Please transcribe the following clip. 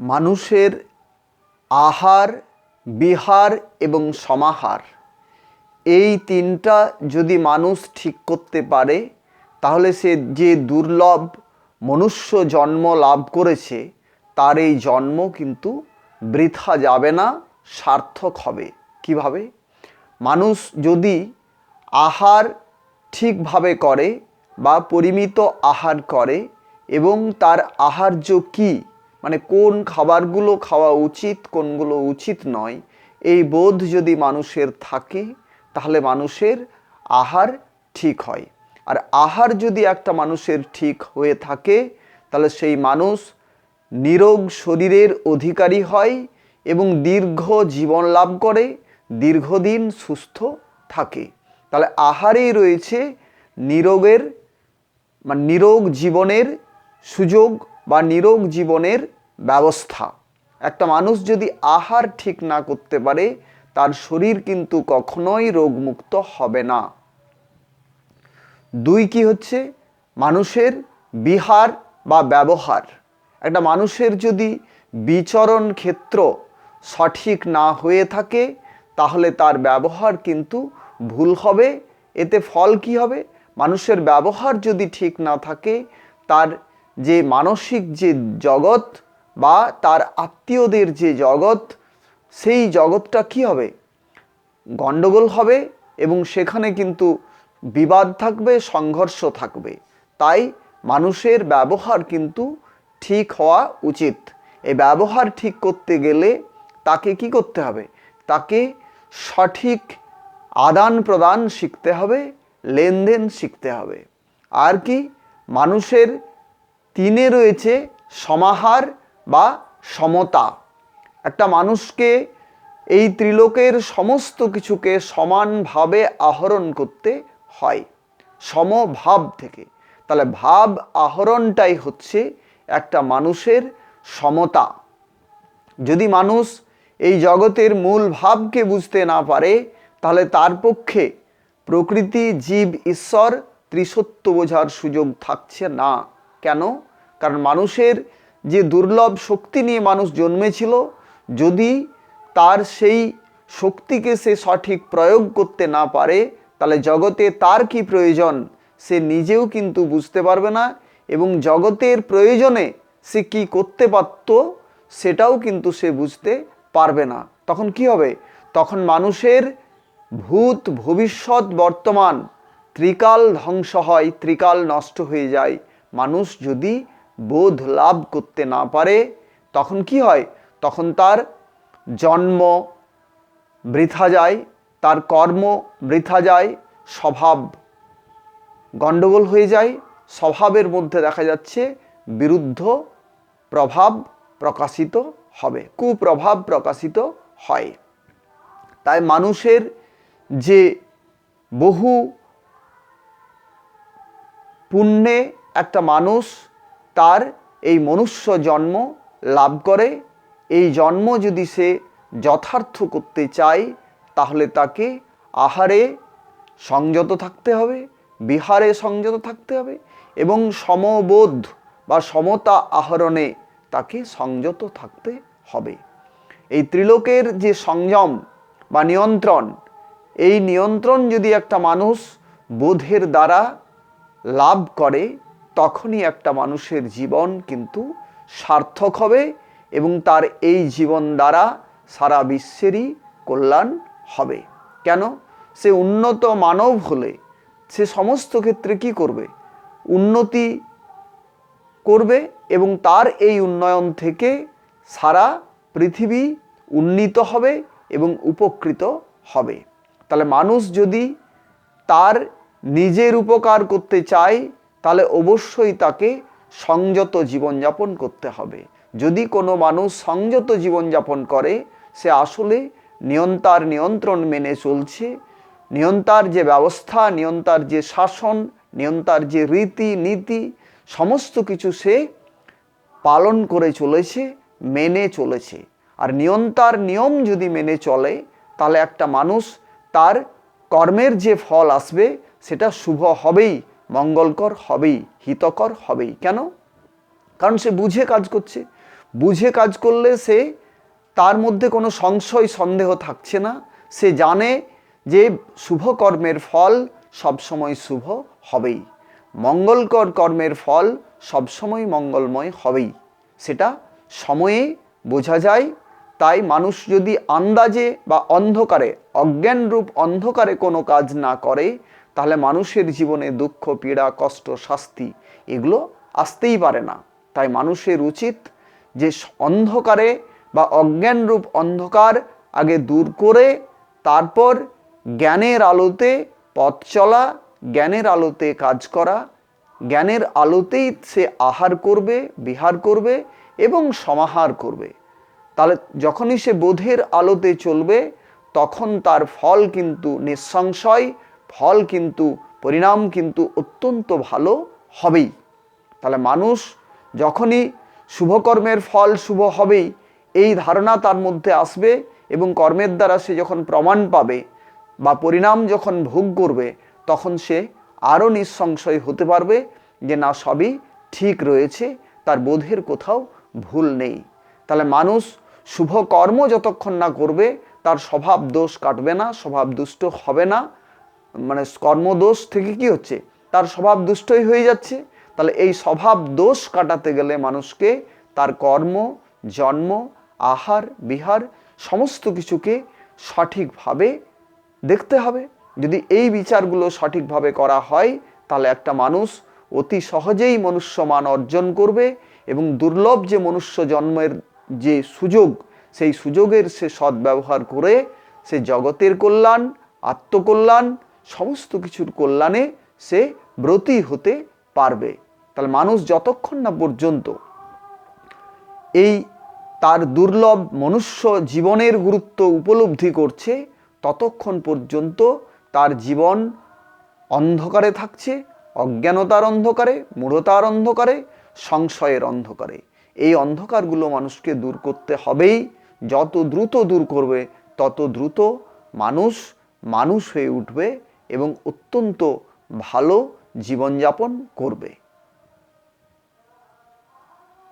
মানুষের আহার, বিহার এবং সমাহার। এই তিনটা যদি মানুষ ঠিক করতে পারে, তাহলে সে যে দুর্লভ মনুষ্য জন্ম লাভ করেছে, তার এই জন্ম কিন্তু বৃথা যাবে না, সার্থক হবে। কীভাবে? মানুষ যদি আহার ঠিকভাবে করে বা পরিমিত আহার করে এবং তার আহার্য কী? মানে কোন খাবারগুলো খাওয়া উচিত, কোনগুলো উচিত নয়। এই বোধ যদি মানুষের থাকে, তাহলে মানুষের আহার ঠিক হয়। আর আহার যদি একটা মানুষের ঠিক হয়ে থাকে, তাহলে সেই মানুষ নিরোগ শরীরের অধিকারী হয় এবং দীর্ঘ জীবন লাভ করে, দীর্ঘদিন সুস্থ থাকে। তাহলে আহারেই রয়েছে নিরোগের মানে নিরোগ জীবনের সুযোগ বা নিরোগ জীবনের ব্যবস্থা। একটা মানুষ যদি আহার ঠিক না করতে পারে, তার শরীর কিন্তু কখনোই রোগমুক্ত হবে না। দুই কি হচ্ছে? মানুষের বিহার বা ব্যবহার। একটা মানুষের যদি বিচরণ ক্ষেত্র সঠিক না হয়ে থাকে, তাহলে তার ব্যবহার কিন্তু ভুল হবে। এতে ফল কি হবে? মানুষের ব্যবহার যদি ঠিক না থাকে, তার যে মানসিক যে জগৎ বা তার আত্মীয়দের যে জগৎ, সেই জগৎটা কি হবে? গণ্ডগোল হবে এবং সেখানে কিন্তু বিবাদ থাকবে, সংঘর্ষ থাকবে। তাই মানুষের ব্যবহার কিন্তু ঠিক হওয়া উচিত। এই ব্যবহার ঠিক করতে গেলে তাকে কি করতে হবে? তাকে সঠিক আদান প্রদান শিখতে হবে, লেনদেন শিখতে হবে। আর কি? মানুষের তিনে রয়েছে সমাহার বা সমতা। একটা মানুষকে এই ত্রিলোকের সমস্ত কিছুকে সমানভাবে আহরণ করতে হয়, সমভাব থেকে। তাহলে ভাব আহরণটাই হচ্ছে একটা মানুষের সমতা। যদি মানুষ এই জগতের মূল ভাবকে বুঝতে না পারে, তাহলে তার পক্ষে প্রকৃতি জীব ঈশ্বর ত্রিসত্য বোঝার সুযোগ থাকছে না। কেন? কারণ মানুষের যে দুর্লভ শক্তি নিয়ে মানুষ জন্মেছিল, যদি তার সেই শক্তিকে সে সঠিক প্রয়োগ করতে না পারে, তাহলে জগতে তার কি প্রয়োজন সে নিজেও কিন্তু বুঝতে পারবে না এবং জগতের প্রয়োজনে সে কি করতে পারত সেটাও কিন্তু সে বুঝতে পারবে না। তখন কি হবে? তখন মানুষের ভূত ভবিষ্যৎ বর্তমান ত্রিকাল ধ্বংস হয়, ত্রিকাল নষ্ট হয়ে যায়। মানুষ যদি বোধ লাভ করতে না পারে, তখন কি হয়? তখন তার জন্ম বৃথা যায়, তার কর্ম বৃথা যায়, স্বভাব গণ্ডগোল হয়ে যায়, স্বভাবের মধ্যে দেখা যাচ্ছে বিরুদ্ধ প্রভাব প্রকাশিত হবে, কুপ্রভাব প্রকাশিত হয়। তাই মানুষের যে বহু পুণ্যে একটা মানুষ তার এই মনুষ্য জন্ম লাভ করে, এই জন্ম যদি সে যথার্থ করতে চায়, তাহলে তাকে আহারে সংযত থাকতে হবে, বিহারে সংযত থাকতে হবে এবং সমবোধ বা সমতা আহরণে তাকে সংযত থাকতে হবে। এই ত্রিলোকের যে সংযম বা নিয়ন্ত্রণ, এই নিয়ন্ত্রণ যদি একটা মানুষ বোধের দ্বারা লাভ করে তখনই একটা মানুষের জীবন কিন্তু সার্থক হবে এবং তার এই জীবন দ্বারা সারা বিশ্বেরই কল্যাণ হবে। কেন? সে উন্নত মানব হলে সে সমস্ত ক্ষেত্রে কি করবে? উন্নতি করবে এবং তার এই উন্নয়ন থেকে সারা পৃথিবী উন্নীত হবে এবং উপকৃত হবে। তাহলে মানুষ যদি তার নিজের উপকার করতে চায় তাহলে অবশ্যই তাকে সংযত জীবনযাপন করতে হবে। যদি কোনো মানুষ সংযত জীবনযাপন করে, সে আসলে নিয়ন্তার নিয়ন্ত্রণ মেনে চলছে। নিয়ন্তার যে ব্যবস্থা, নিয়ন্তার যে শাসন, নিয়ন্তার যে রীতি, নীতি, সমস্ত কিছু সে পালন করে চলেছে, মেনে চলেছে। আর নিয়ন্তার নিয়ম যদি মেনে চলে, তাহলে একটা মানুষ তার কর্মের যে ফল আসবে, সেটা শুভ হবেই। মঙ্গলকর হবেই, হিতকর হবেই। কেন? কারণ সে বুঝে কাজ করছে। বুঝে কাজ করলে সে তার মধ্যে কোনো সংশয়, সন্দেহ থাকছে না। সে জানে যে শুভ কর্মের ফল সবসময় শুভ হবেই। মঙ্গলকর কর্মের ফল সবসময় মঙ্গলময় হবেই। সেটা সময়ে বোঝা যায় তাই মানুষ যদি আন্দাজে বা অন্ধকারে অজ্ঞান রূপ অন্ধকারে কোনো কাজ না করে, তাহলে মানুষের জীবনে দুঃখ, পীড়া, কষ্ট, শাস্তি এগুলো আসতেই পারে না। তাই মানুষের উচিত যে অন্ধকারে বা অজ্ঞান রূপ অন্ধকার আগে দূর করে, তারপর জ্ঞানের আলোতে পথ চলা, জ্ঞানের আলোতে কাজ করা, জ্ঞানের আলোতেই সে আহার করবে, বিহার করবে এবং সমাহার করবে। তাহলে যখনই সে বোধের আলোতে চলবে, তখন তার ফল কিন্তু নিঃসংশয়, ফল কিন্তু পরিণাম কিন্তু অত্যন্ত ভালো হবেই। তাহলে মানুষ যখনই শুভকর্মের ফল শুভ হবেই, এই ধারণা তার মধ্যে আসবে এবং কর্মের দ্বারা সে যখন প্রমাণ পাবে বা পরিণাম যখন ভোগ করবে, তখন সে আরও নিঃসংশয় হতে পারবে যে না, সবই ঠিক রয়েছে, তার বোধের কোথাও ভুল নেই। তাহলে মানুষ শুভ কর্ম যতক্ষণ না করবে, তার স্বভাব দোষ কাটবে না, স্বভাব দুষ্ট হবে না। মানে কর্মদোষ থেকে কি হচ্ছে? তার স্বভাব দুষ্টই হয়ে যাচ্ছে। তাহলে এই স্বভাব দোষ কাটাতে গেলে মানুষকে তার কর্ম, জন্ম, আহার, বিহার সমস্ত কিছুকে সঠিকভাবে দেখতে হবে। যদি এই বিচারগুলো সঠিকভাবে করা হয়, তাহলে একটা মানুষ অতি সহজেই মনুষ্যমান অর্জন করবে এবং দুর্লভ যে মনুষ্য জন্মের যে সুযোগ, সেই সুযোগের সে সদ্ব্যবহার করে সে জগতের কল্যাণ, আত্মকল্যাণ, সমস্ত কিছুর কল্যাণে সে ব্রতী হতে পারবে। তাহলে মানুষ যতক্ষণ না পর্যন্ত এই তার দুর্লভ মনুষ্য জীবনের গুরুত্ব উপলব্ধি করছে, ততক্ষণ পর্যন্ত তার জীবন অন্ধকারে থাকছে, অজ্ঞানতার অন্ধকারে, মূঢ়তার অন্ধকারে, সংশয়ের অন্ধকারে। এই অন্ধকারগুলো মানুষকে দূর করতে হবেই। যত দ্রুত দূর করবে, তত দ্রুত মানুষ মানুষ হয়ে উঠবে এবং অত্যন্ত ভালো জীবনযাপন করবে।